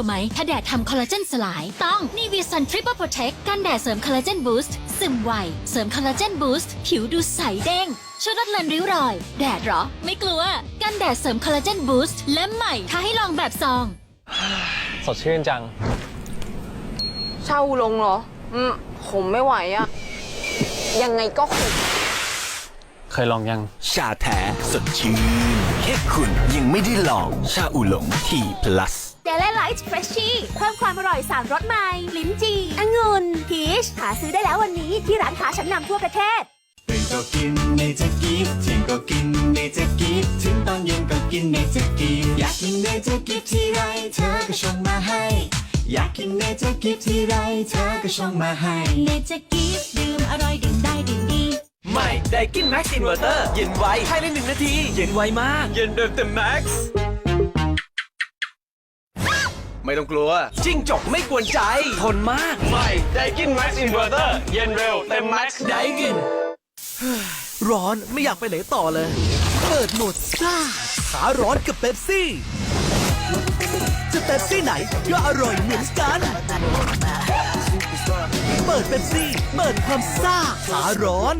วไหม ถ้าแดดทำคอลลาเจนสลาย ต้องนีวีซันทริปเปอร์โปรเทคกันแดดเสริมคอลลาเจนบูสต์ซึมไว เสริมคอลลาเจนบูสต์ผิวดูใสเด้งช่วยลดเลือนริ้วรอย แดดเหรอ ไม่กลัว กันแดดเสริมคอลลาเจนบูสต์และใหม่ท้าให้ลองแบบซอง สดชื่นจัง เช่าลงเหรอ อืมผมไม่ไหวอะยังไงก็ขมเคยลองยัง ชาแท้สดชื่นแค่คุณยังไม่ได้ลอง ชาอูหลงที plus เดลไลท์เฟรชชี่เพิ่มความอร่อยสามรสใหม่ ลิ้นจี่องุ่นพีชหาซื้อได้แล้ววันนี้ที่ร้านค้าชั้นนำทั่วประเทศ ตื่นก็กินเนเจอร์กิฟเที่ยงก็กินเนเจอร์กิฟถึงตอนเย็นก็กินเนเจอร์กิฟอยากกินเนเจอร์กิฟที่ไรเธอก็ชงมาให้ อยากกินเนเจอร์กิฟที่ไรเธอก็ชงมาให้ เนจะกีฟดื่มอร่อยดื่มได้ดื่มดี ใหม่ไดกินแม็กซ์อินเวอร์เตอร์ เย็นไวภายในหนึ่งนาที เย็นไวมาก เย็นแบบเต็มแม็กซ์ ไม่ต้องกลัว จิ้งจกไม่กวนใจ ทนมากใหม่ไดกินแม็กซ์อินเวอร์เตอร์เย็นเร็วเต็มแม็กซ์ไดกินร้อนไม่อยากไปไหนต่อเลย เปิดโหมดซ่าขาร้อนกับเป๊ปซี่ จะเป๊ปซี่ไหนก็อร่อยเหมือนกัน เปิดเป๊ปซี่ เปิดความซ่าขาร้อน